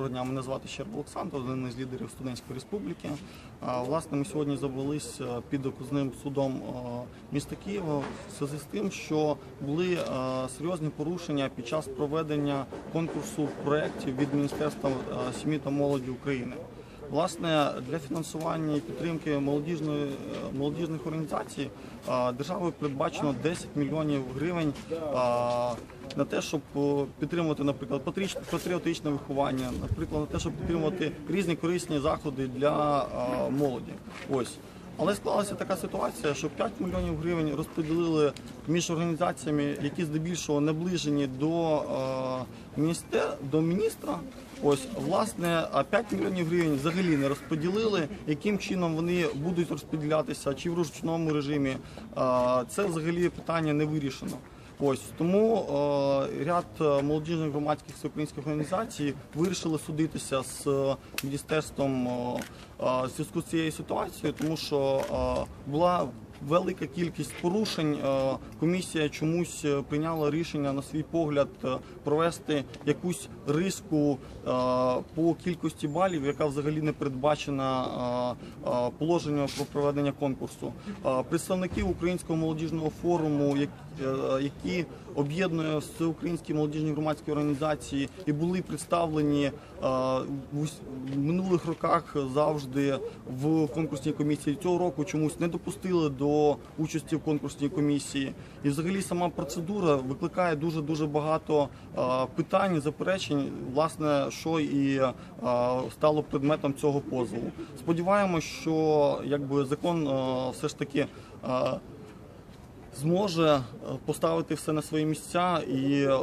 Мене звати Щерб Олександр, один із лідерів студентської республіки. Власне, ми сьогодні завелись е, під окузним судом е, міста Києва в зв'язку з тим, що були е, серйозні порушення під час проведення конкурсу проєктів від Міністерства сім'ї та молоді України. Власне, для фінансування і підтримки молодіжної е, молодіжних організацій е, державою передбачено 10 мільйонів гривень е, на те, щоб підтримувати, наприклад, патріотичне виховання, наприклад, на те, щоб підтримувати різні корисні заходи для молоді. Ось. Але склалася така ситуація, що 5 мільйонів гривень розподілили між організаціями, які здебільшого наближені до, е, міністер, до міністра. Ось власне, а 5 мільйонів гривень взагалі не розподілили. Яким чином вони будуть розподілятися, чи в ручному режимі, е, це взагалі питання не вирішено. Ось. Тому е, ряд е, молодіжних громадських всеукраїнських організацій вирішили судитися з е, міністерством е, е, зв'язку з цією ситуацією, тому що е, була велика кількість порушень. Е, Комісія чомусь е, прийняла рішення на свій погляд е, провести якусь риску по кількості балів, яка взагалі не передбачена положенням про проведення конкурсу. Представники Українського молодіжного форуму, які об'єднує всеукраїнські молодіжні громадські організації і були представлені в минулих роках завжди в конкурсній комісії. Цього року чомусь не допустили до участі в конкурсній комісії. І взагалі сама процедура викликає дуже дуже багато е, питань, заперечень, власне, що і е, стало предметом цього позову. Сподіваємось, що якби закон е, все ж таки. зможе поставити все на свої місця і е,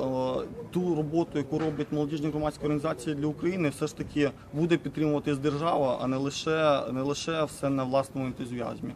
ту роботу, яку роблять молодіжні громадські організації для України, все ж таки буде підтримуватись держава, а не лише не лише все на власному ентузіазмі.